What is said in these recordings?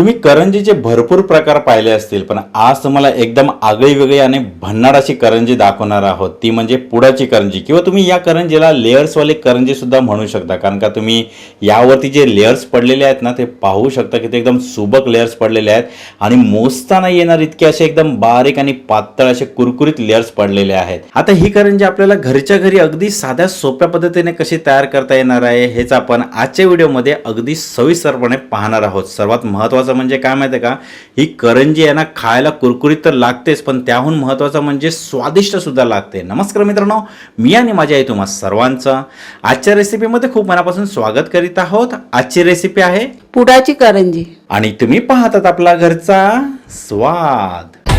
तुम्ही करंजीचे भरपूर प्रकार पाहिले असतील पण आज तुम्हाला एकदम आगळी वेगळी आणि भन्नाड अशी करंजी दाखवणार आहोत. ती म्हणजे पुडाची करंजी किंवा तुम्ही या करंजीला लेयर्सवाली करंजी सुद्धा म्हणू शकता कारण का तुम्ही यावरती जे लेयर्स पडलेले आहेत ना ते पाहू शकता की ते एकदम सुबक लेयर्स पडलेले आहेत आणि मोजताना येणार इतके असे एकदम बारीक आणि पातळ असे कुरकुरीत लेयर्स पडलेले आहेत. आता ही करंजी आपल्याला घरच्या घरी अगदी साध्या सोप्या पद्धतीने कशी तयार करता येणार आहे हेच आपण आजच्या व्हिडिओमध्ये अगदी सविस्तरपणे पाहणार आहोत. सर्वात महत्त्वाचं म्हणजे काय माहिती आहे का? ही करंजी आहे ना खायला कुरकुरीत तर लागतेच पण त्याहून महत्त्वाचं म्हणजे स्वादिष्ट सुद्धा लागते. नमस्कार मित्रांनो मी आणि माझ्या आई तुम्हा सर्वांचं आजच्या रेसिपीमध्ये खूप मनापासून स्वागत करीत आहोत. आजची रेसिपी आहे पुडाची करंजी. आणि तुम्ही पाहतात आपला घरचा स्वाद.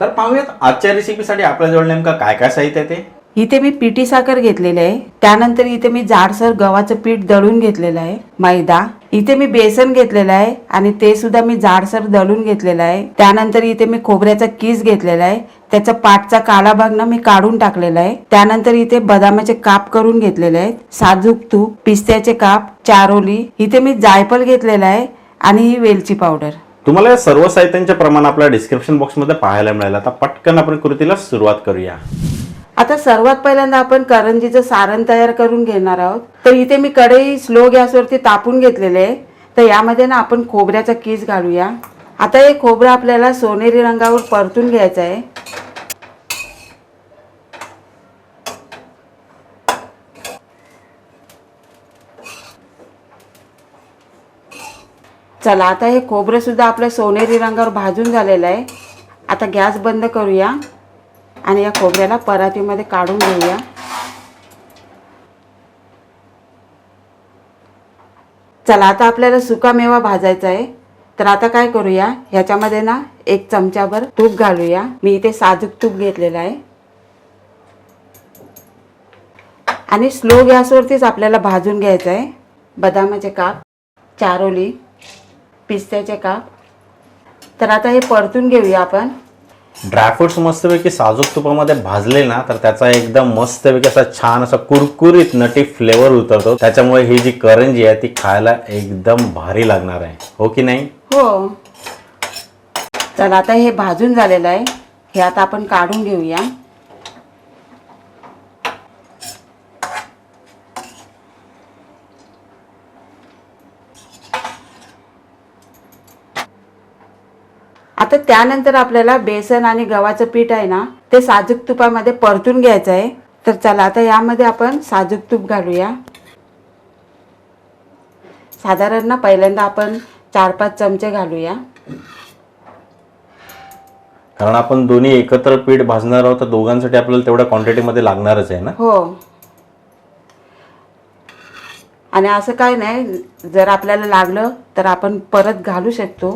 तर पाहूयात आजच्या रेसिपीसाठी आपल्याजवळ नेमकं काय काय साहित्य ते? इथे मी पिठी साखर घेतलेली आहे. त्यानंतर इथे मी जाडसर गव्हाचं पीठ दळून घेतलेलं आहे. मैदा. इथे मी बेसन घेतलेलं आहे आणि ते सुद्धा मी जाडसर दळून घेतलेलं आहे. त्यानंतर इथे मी खोबऱ्याचा किस घेतलेला आहे. त्याचा पाठचा काळा भाग ना मी काढून टाकलेला आहे. त्यानंतर इथे बदामाचे काप करून घेतलेले आहेत. साजूक तूप पिस्त्याचे काप चारोली. इथे मी जायफळ घेतलेला आहे आणि ही वेलची पावडर. तुम्हाला या सर्व साहित्यांचे प्रमाण आपल्या डिस्क्रिप्शन बॉक्समध्ये पाहायला मिळेल. आता पटकन आपण कृतीला सुरुवात करूया. आता सर्वात पहिल्यांदा आपण करंजीचं सारण तयार करून घेणार आहोत. तर इथे मी कढई स्लो गॅसवरती तापून घेतलेले आहे. तर यामध्ये ना आपण खोबऱ्याचा किस घालूया. आता हे खोबरं आपल्याला सोनेरी रंगावर परतून घ्यायचं आहे. चला आता हे खोबरंसुद्धा आपल्या सोनेरी रंगावर भाजून झालेलं आहे. आता गॅस बंद करूया आणि या खोबऱ्याला परातीमध्ये काढून घेऊया. चला आता आपल्याला सुका मेवा भाजायचा आहे. तर आता काय करूया ह्याच्यामध्ये ना एक चमचाभर तूप घालूया. मी इथे साजूक तूप घेतलेलं आहे. आणि स्लो गॅसवरतीच आपल्याला भाजून घ्यायचं आहे. बदामाचे काप चारोली. पिस्त्याचे काप तर आता हे परतून घेऊया आपण. ड्रायफ्रुट्स मस्तपैकी साजूक तुपामध्ये भाजले ना तर त्याचा एकदम मस्तपैकी असा छान असा कुरकुरीत नटी फ्लेवर उतरतो. त्याच्यामुळे ही जी करंजी आहे ती खायला एकदम भारी लागणार आहे. हो की नाही? हो. चला आता हे भाजून झालेलं आहे. हे आता आपण काढून घेऊया आता त्यानंतर आपल्याला बेसन आणि गव्हाचं पीठ आहे ना ते साजूक तुपामध्ये परतून घ्यायचं आहे. तर चला आता यामध्ये आपण साजूक तूप घालूया. साधारण ना पहिल्यांदा आपण चार पाच चमचे घालूया. कारण आपण दोन्ही एकत्र पीठ भाजणार आहोत तर दोघांसाठी आपल्याला तेवढ्या क्वांटिटीमध्ये लागणारच आहे ना? हो. आणि असं काय नाही जर आपल्याला लागलं तर आपण परत घालू शकतो.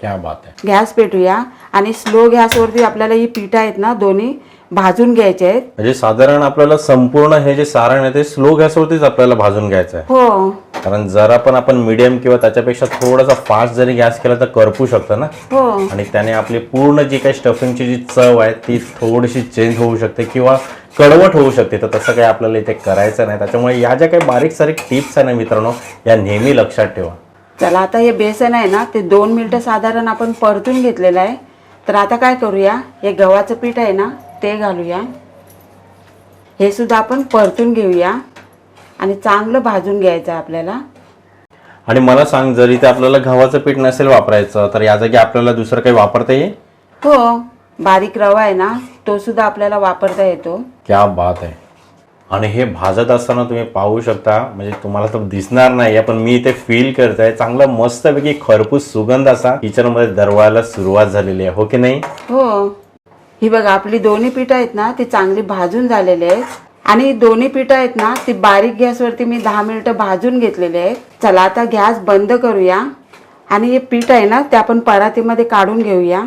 क्या बात आहे गॅस पेटूया. आणि स्लो गॅसवरती आपल्याला ही पिठं आहेत ना दोन्ही भाजून घ्यायचे आहेत. म्हणजे साधारण आपल्याला संपूर्ण हे जे सारण आहे ते स्लो गॅसवरतीच आपल्याला भाजून घ्यायचं आहे. हो. कारण जरा पण आपण मीडियम किंवा त्याच्यापेक्षा थोडासा फास्ट जरी गॅस केला तर करपू शकतं ना. हो. आणि त्याने आपली पूर्ण जी काही स्टफिंगची जी चव आहे ती थोडीशी चेंज होऊ शकते किंवा कडवट होऊ शकते. तर तसं काही आपल्याला इथे करायचं नाही. त्याच्यामुळे या ज्या काही बारीक सारीक टिप्स आहे ना मित्रांनो या नेहमी लक्षात ठेवा. चला आता हे बेसन आहे ना ते दोन मिनटं साधारण आपण परतून घेतलेलं आहे. तर आता काय करूया हे गव्हाचं पीठ आहे ना ते घालूया. हे सुद्धा आपण परतून घेऊया आणि चांगलं भाजून घ्यायचं आपल्याला. आणि मला सांग जरी ते आपल्याला गव्हाचं पीठ नसेल वापरायचं तर या जागी आपल्याला दुसरं काही वापरता येईल? हो बारीक रवा आहे ना तो सुद्धा आपल्याला वापरता येतो. क्या बात आहे. आणि हे भाजत असताना तुम्ही पाहू शकता म्हणजे तुम्हाला तर दिसणार नाही पण मी इथे फील करतोय. चांगला मस्तपैकी खरपूस सुगंध असा किचनमध्ये दरवायला सुरुवात झालेली आहे हो की नाही? हो. ही बघा आपली दोन्ही पिठं आहेत ना ती चांगली भाजून झालेली आहेत. आणि दोन्ही पिठं आहेत ना ती बारीक गॅसवरती मी दहा मिनिटं भाजून घेतलेले आहेत. चला आता गॅस बंद करूया. आणि हे पीठ आहे ना ते आपण परातीमध्ये काढून घेऊया.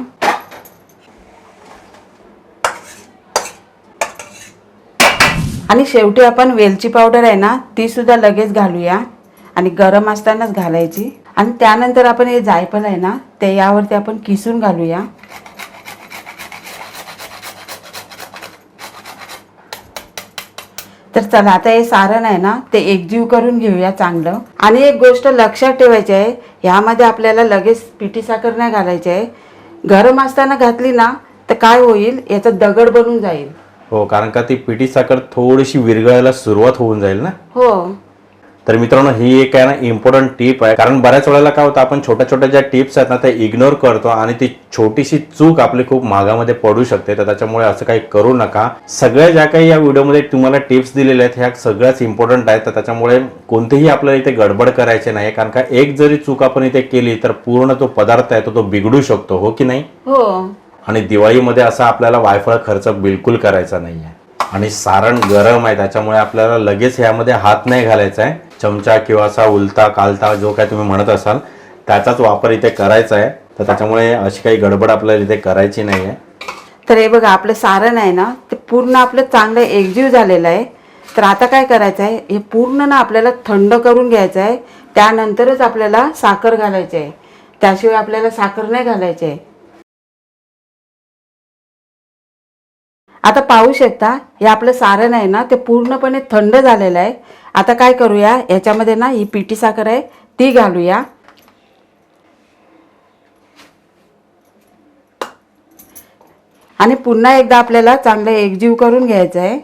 आणि शेवटी आपण वेलची पावडर आहे ना ती सुद्धा लगेच घालूया. आणि गरम असतानाच घालायची. आणि त्यानंतर आपण हे जायफळ आहे ना ते यावरती आपण किसून घालूया. तर चला आता हे सारण आहे ना ते एकजीव करून घेऊया चांगलं. आणि एक गोष्ट लक्षात ठेवायची आहे ह्यामध्ये आपल्याला लगेच पिठी साखर नाही घालायची आहे. गरम असताना घातली ना तर काय होईल? याचा दगड बनून जाईल. हो कारण का ती पिठी साखर थोडीशी विरघळायला सुरुवात होऊन जाईल ना? हो. तर मित्रांनो ही एक आहे ना इम्पॉर्टंट टिप आहे. कारण बऱ्याच वेळेला काय होतं आपण छोट्या छोट्या ज्या टिप्स आहेत ना त्या इग्नोर करतो आणि ती छोटीशी चूक आपली खूप मागामध्ये पडू शकते. तर त्याच्यामुळे असं काही करू नका. सगळ्या ज्या काही या व्हिडिओमध्ये तुम्हाला टिप्स दिलेल्या आहेत ह्या सगळ्याच इम्पॉर्टंट आहेत. तर त्याच्यामुळे कोणतेही आपल्याला इथे गडबड करायचे नाही कारण का एक जरी चूक आपण इथे केली तर पूर्ण तो पदार्थ आहे तो तो बिघडू शकतो. हो की नाही? हो. आणि दिवाळीमध्ये असा आपल्याला वायफळ खर्च बिलकुल करायचा नाही आहे आणि सारण गरम आहे त्याच्यामुळे आपल्याला लगेच यामध्ये हात नाही घालायचा आहे चमचा किंवा असा उलता कालता जो काय तुम्ही म्हणत असाल त्याचाच वापर इथे करायचा आहे तर त्याच्यामुळे अशी काही गडबड आपल्याला इथे करायची नाही आहे तर हे बघा आपलं सारण आहे ना ते पूर्ण आपलं चांगलं एकजीव झालेलं आहे. तर आता काय करायचं आहे हे पूर्ण ना आपल्याला थंड करून घ्यायचं आहे त्यानंतरच आपल्याला साखर घालायची आहे त्याशिवाय आपल्याला साखर नाही घालायची आहे आता पाहू शकता हे आपलं सारण आहे ना ते पूर्णपणे थंड झालेलं आहे. आता काय करूया याच्यामध्ये ना ही पिठी साखर आहे ती घालूया. आणि पुन्हा एकदा आपल्याला चांगलं एकजीव करून घ्यायचं आहे.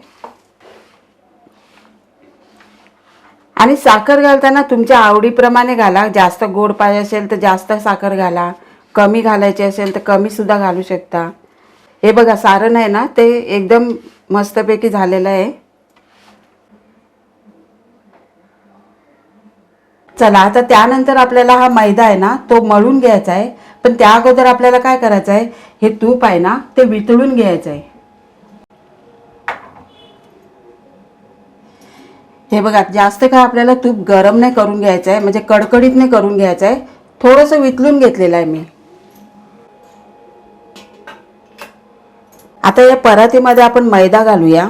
आणि साखर घालताना तुमच्या आवडीप्रमाणे घाला जास्त गोड पाहिजे असेल तर जास्त साखर घाला कमी घालायची असेल तर कमी सुद्धा घालू शकता. हे बघा सारण आहे ना ते एकदम मस्तपैकी झालेलं आहे. चला आता त्यानंतर आपल्याला हा मैदा आहे ना तो मळून घ्यायचा आहे. पण त्या अगोदर आपल्याला काय करायचं आहे हे तूप आहे ना ते वितळून घ्यायचं आहे. हे बघा जास्त काय आपल्याला तूप गरम नाही करून घ्यायचं आहे म्हणजे कडकडीत नाही करून घ्यायचं आहे. थोडंसं वितळून घेतलेलं आहे मी. आता या परातीमध्ये आपण मैदा घालूया.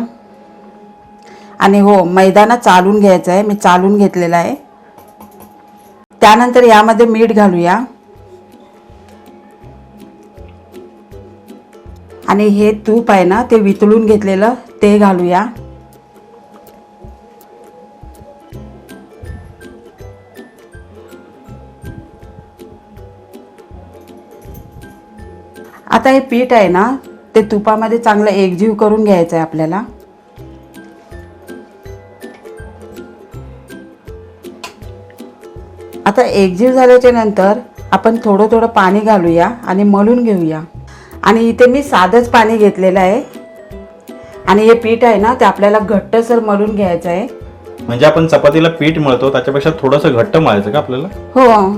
आणि हो मैदाना चालून घ्यायचा आहे. मी चालून घेतलेला आहे. त्यानंतर यामध्ये मीठ घालूया. आणि हे तूप आहे ना ते वितळून घेतलेलं ते घालूया. आता हे पीठ आहे ना ते तुपामध्ये चांगलं एकजीव करून घ्यायचं आहे आपल्याला. आता एकजीव झाल्याच्यानंतर आपण थोडं थोडं पाणी घालूया आणि मळून घेऊया. आणि इथे मी साधंच पाणी घेतलेलं आहे. आणि हे पीठ आहे ना ते आपल्याला घट्टसर मळून घ्यायचं आहे. म्हणजे आपण चपातीला पीठ मळतो त्याच्यापेक्षा थोडंसं घट्ट मळायचं का आपल्याला? हो.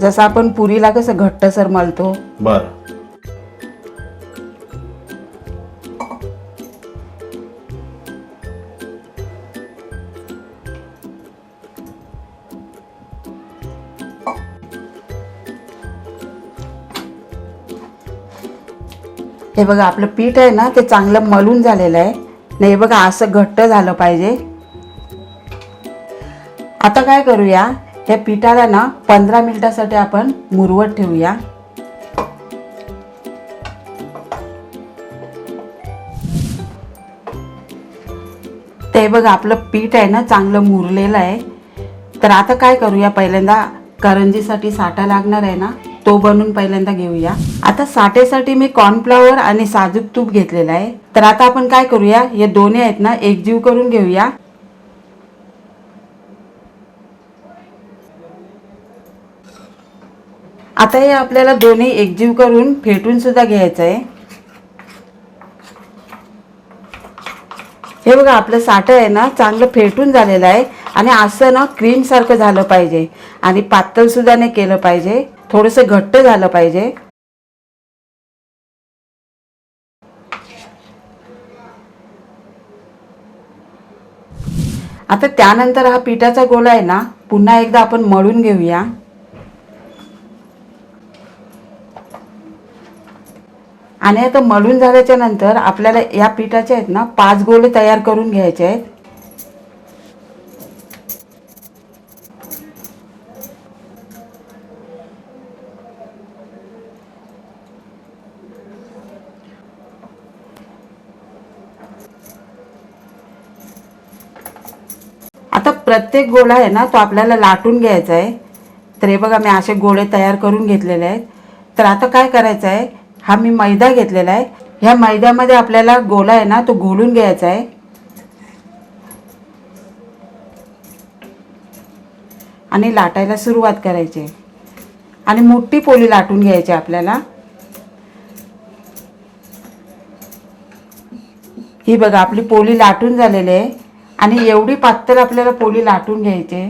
जसं आपण पुरीला कसं घट्टसर मळतो. बरं. हे बघा आपलं पीठ आहे ना ते चांगलं मलून झालेलं आहे. नाही बघा असं घट्ट झालं पाहिजे. आता काय करूया या पिठाला ना पंधरा मिनिटासाठी आपण मुरवत ठेवूया. ते बघा आपलं पीठ आहे ना चांगलं मुरलेलं आहे. तर आता काय करूया पहिल्यांदा करंजीसाठी साठा लागणार आहे ना. तो बनवून पहिल्यांदा घेऊया. आता साठेसाठी मी कॉर्नफ्लॉवर आणि साजूक तूप घेतलेलं आहे. तर आता आपण काय करूया? हे दोन्ही आहेत ना एकजीव करून घेऊया. आता हे आपल्याला दोन्ही एकजीव करून फेटून सुद्धा घ्यायचं आहे. हे बघा आपलं साठं आहे ना चांगलं फेटून झालेलं आहे. आणि असं ना क्रीम सारखं झालं पाहिजे. आणि पातळ सुद्धा नाही केलं पाहिजे. थोडेसे घट्ट झालं पाहिजे. आता त्यानंतर हा पिठाचा गोळा आहे ना पुन्हा एकदा आपण मळून घेऊया. आणि आता मळून झाल्याच्यानंतर आपल्याला या पिठाचे आहेत ना पाच गोळे तयार करून घ्यायचे आहेत. प्रत्येक गोळा आहे ना तो आपल्याला लाटून घ्यायचा आहे. तर हे बघा मी असे गोळे तयार करून घेतलेले आहेत. तर आता काय करायचं आहे? हा मी मैदा घेतलेला आहे. ह्या मैद्यामध्ये आपल्याला गोळा आहे ना तो घोलून घ्यायचा आहे. आणि लाटायला सुरुवात करायची. आहे. आणि मोठी पोळी लाटून घ्यायची आपल्याला. ही बघा आपली पोळी लाटून झालेली आहे. आणि एवढी पातळ आपल्याला पोळी लाटून घ्यायचे.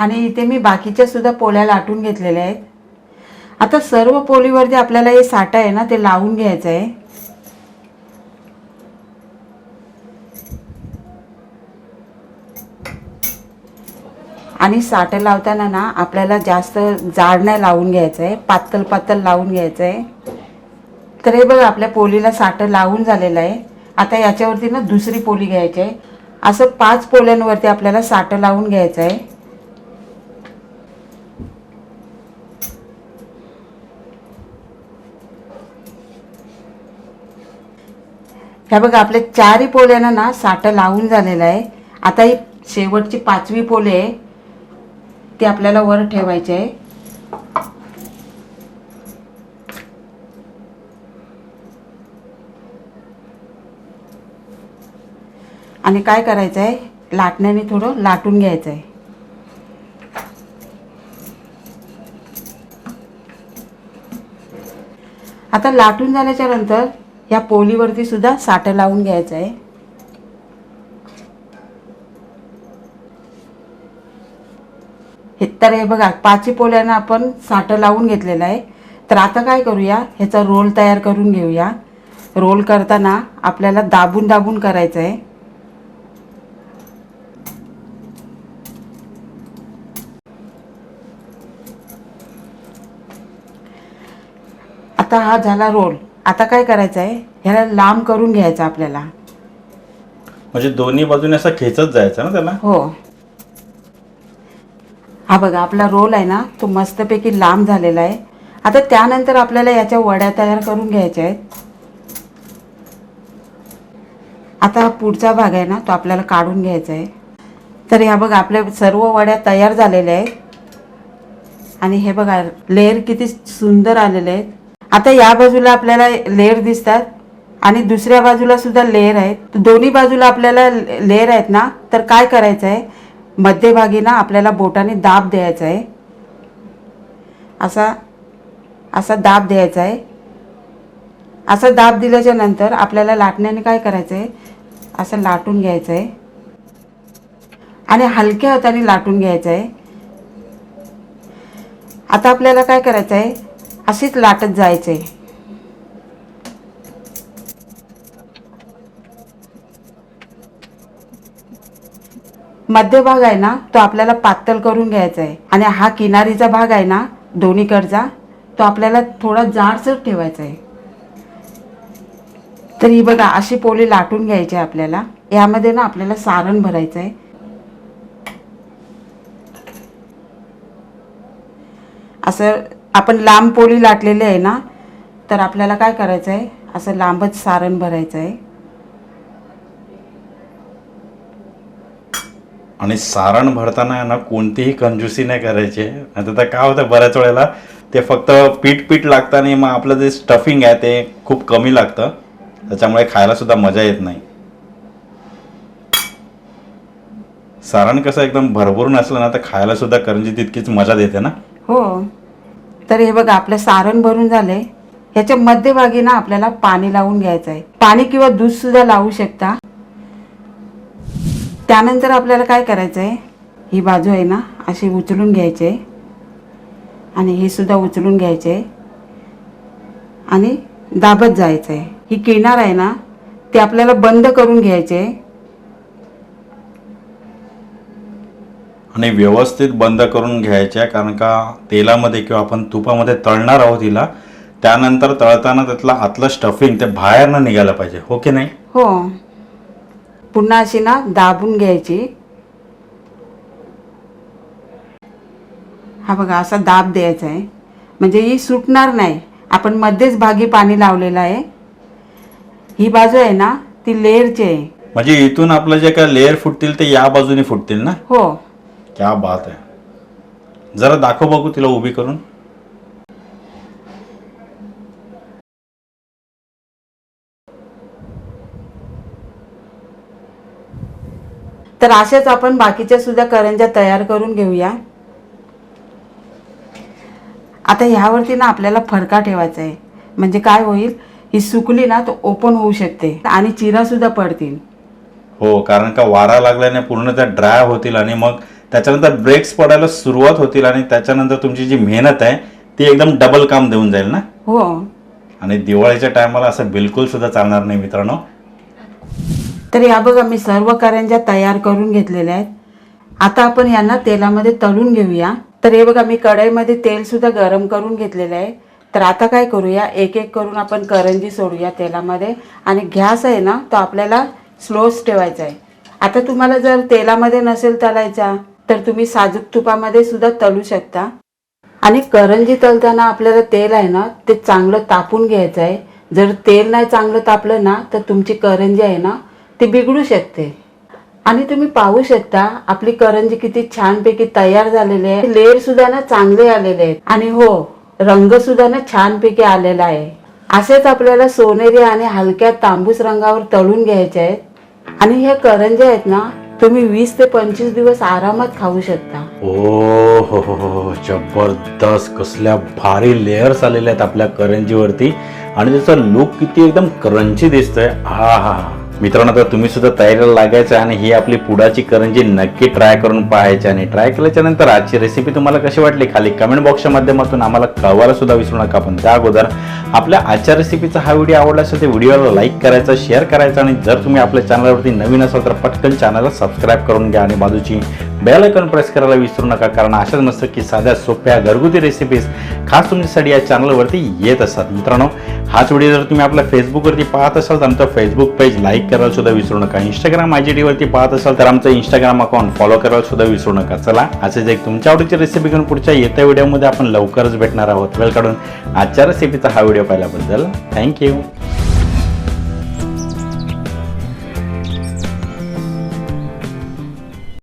आणि इथे मी बाकीच्या सुद्धा पोळ्या लाटून घेतलेल्या आहेत. आता सर्व पोळीवरती आपल्याला हे साठा आहे ना ते लावून घ्यायचं आहे. आणि साठं लावताना ना आपल्याला जास्त जाड नाही लावून घ्यायचं आहे. पातळ पातळ लावून घ्यायचं आहे. तर हे बघा आपल्या पोलीला साठं लावून झालेलं आहे. आता याच्यावरती ना दुसरी पोली घ्यायची आहे. असं पाच पोल्यांवरती आपल्याला साठं लावून घ्यायचं आहे. ह्या बघा आपल्या चारही पोल्यांना ना साठं लावून झालेलं आहे. आता ही शेवटची पाचवी पोले आहे ती आपल्याला वर ठेवायची आहे. आणि काय करायचं आहे लाटण्याने थोडं लाटून घ्यायचं आहे आता लाटून झाल्याच्यानंतर ह्या पोलीवरती सुद्धा साठं लावून घ्यायचं आहे हे तर हे बघा पाची पोल्यांना आपण साठं लावून घेतलेलं आहे. तर आता काय करूया? ह्याचा रोल तयार करून घेऊया. रोल करताना आपल्याला दाबून दाबून करायचं आहे आता हा झाला रोल. आता काय करायचं आहे ह्याला लांब करून घ्यायचं आपल्याला. म्हणजे दोन्ही बाजूने असं खेचत जायचं ना त्याला? हो. हा बघा आपला रोल आहे ना तो मस्तपैकी लांब झालेला आहे. आता त्यानंतर आपल्याला याच्या वड्या तयार करून घ्यायच्या आहेत. आता पुढचा भाग आहे ना तो आपल्याला काढून घ्यायचा आहे. तर ह्या बघा आपल्या सर्व वड्या तयार झालेल्या आहेत. आणि हे बघा लेअर किती सुंदर आलेले आहेत. आता या बाजूला आपल्याला लेअर दिसतात आणि दुसऱ्या बाजूला सुद्धा लेअर आहेत. दोन्ही बाजूला आपल्याला लेअर आहेत ना तर काय करायचं आहे मध्यभागी ना आपल्याला बोटाने दाब द्यायचा आहे असा असा दाब द्यायचा आहे असा दाब दिल्याच्या नंतर आपल्याला लाटण्याने काय करायचं आहे असं लाटून घ्यायचं आहे आणि हलक्या हाताने लाटून घ्यायचं आहे आता आपल्याला काय करायचं आहे अशीच लाटत जायचे. मध्य मध्यभाग आहे ना तो आपल्याला पातळ करून घ्यायचा आहे आणि हा किनारीचा भाग आहे ना दोन्हीकडचा तो आपल्याला थोडा जाडसर ठेवायचा आहे तर ही बघा अशी पोळी लाटून घ्यायची आहे आपल्याला. यामध्ये ना आपल्याला सारण भरायचं आहे असं आपण लांब पोळी लाटलेली आहे ना तर आपल्याला काय करायचं आहे असं लांबच सारण भरायचं आहे आणि सारण भरताना ना कोणतीही कंजूसी नाही करायची. नाही तर काय होतं बऱ्याच वेळेला ते फक्त पीठ पीठ लागतं आणि मग आपलं जे स्टफिंग आहे ते खूप कमी लागतं. त्याच्यामुळे खायला सुद्धा मजा येत नाही. सारण कसं एकदम भरभरून असलं ना तर खायला सुद्धा करंजी तितकीच मजा देते ना? हो. तर हे बघा आपलं सारण भरून झालंय. ह्याच्या मध्यभागी ना आपल्याला पाणी लावून घ्यायचं आहे पाणी किंवा दूध सुद्धा लावू शकता. त्यानंतर आपल्याला काय करायचं आहे ही बाजू आहे ना अशी उचलून घ्यायची. आहे आणि हे सुद्धा उचलून घ्यायचे. आहे आणि दाबत जायचं आहे ही किनार आहे ना ते आपल्याला बंद करून घ्यायचे. आहे आणि व्यवस्थित बंद करून घ्यायच्या कारण का तेलामध्ये किंवा आपण तुपामध्ये तळणार आहोत हिला त्यानंतर तळताना त्यातलं आतलं स्टफिंग ते बाहेर न निघायला पाहिजे हो की नाही? हो. पुन्हा अशी ना दाबून घ्यायची. हा बघा असा दाब द्यायचा आहे. म्हणजे ही सुटणार नाही. आपण मध्येच भागी पाणी लावलेलं आहे. ही बाजू आहे ना ती लेअरची आहे. म्हणजे इथून आपलं जे काय लेअर फुटतील ते या बाजूने फुटतील ना? हो. क्या बात आहे जरा दाखव बघू तिला उभी करून. तर अशाच आपण बाकीच्या सुद्धा करंज्या तयार करून घेऊया. आता ह्यावरती ना आपल्याला फडका ठेवायचा आहे. म्हणजे काय होईल? ही सुकली ना तर ओपन होऊ शकते आणि चिरा सुद्धा पडतील. हो कारण का वारा लागल्याने पूर्ण त्या ड्राय होतील आणि मग त्याच्यानंतर ब्रेक्स पडायला सुरुवात होतील आणि त्याच्यानंतर तुमची जी मेहनत आहे ती एकदम डबल काम देऊन जाईल ना? हो. आणि दिवाळीच्या टायमाला असं बिलकुल सुद्धा चालणार नाही मित्रांनो. तर या बघा मी सर्व करंज्या तयार करून घेतलेल्या आहेत. आता आपण यांना तेलामध्ये तळून घेऊया. तर हे बघा मी कढईमध्ये तेल सुद्धा गरम करून घेतलेलं आहे. तर आता काय करूया? एक एक करून आपण करंजी सोडूया तेलामध्ये. आणि गॅस आहे ना तो आपल्याला स्लोच ठेवायचा आहे. आता तुम्हाला जर तेलामध्ये नसेल तळायचा तर तुम्ही साजूक तुपामध्ये सुद्धा तळू शकता. आणि करंजी तळताना आपल्याला तेल आहे ना ते चांगलं तापून घ्यायचं आहे. जर तेल नाही चांगलं तापलं ना तर तुमची करंजी आहे ना ती बिघडू शकते. आणि तुम्ही पाहू शकता आपली करंजी किती छानपैकी तयार झालेली आहे. लेअर सुद्धा ना चांगले आलेले आहेत. आणि हो रंग सुद्धा ना छानपैकी आलेला आहे. असेच आपल्याला सोनेरी आणि हलक्या तांबूस रंगावर तळून घ्यायचे आहेत. आणि ह्या करंज्या आहेत ना तुम्ही वीस ते पंचवीस दिवस आरामात खाऊ शकता. ओ हो हो हो, हो. जबरदस्त. कसल्या भारी लेअर्स आलेल्या आहेत आपल्या करंजीवरती. आणि त्याचा लुक किती एकदम करंची दिसतोय. हा हा हा. मित्रांनो तर तुम्ही सुद्धा तयारीला लागायचं आणि ही आपली पुडाची करंजी नक्की ट्राय करून पाहायची आणि ट्राय केल्याच्यानंतर आजची रेसिपी तुम्हाला कशी वाटली खाली कमेंट बॉक्सच्या माध्यमातून आम्हाला कळवायला सुद्धा विसरू नका. पण त्या अगोदर आपल्या आजच्या रेसिपीचा हा व्हिडिओ आवडला असेल तर व्हिडिओला लाईक करायचा शेअर करायचा आणि जर तुम्ही आपल्या चॅनलवरती नवीन असाल तर पटकन चॅनलला सबस्क्राईब करून घ्या आणि बाजूची बेल आयकॉन प्रेस करायला विसरू नका कारण अशाच मस्त की साध्या सोप्या घरगुती रेसिपीज खास तुमच्यासाठी या चॅनलवरती येत असतात. मित्रांनो हाच व्हिडिओ जर तुम्ही आपल्या फेसबुकवरती पाहत असाल तर आमचं फेसबुक पेज लाईक करायला सुद्धा विसरू नका. इंस्टाग्राम आय जी डीवरती पाहत असाल तर आमचं इंस्टाग्राम अकाउंट फॉलो करायला सुद्धा विसरू नका. चला असेच एक तुमच्या आवडीची रेसिपी घेऊन पुढच्या येत्या व्हिडिओमध्ये आपण लवकरच भेटणार आहोत. वेळ काढून आजच्या रेसिपीचा हा व्हिडिओ पाहिल्याबद्दल थँक्यू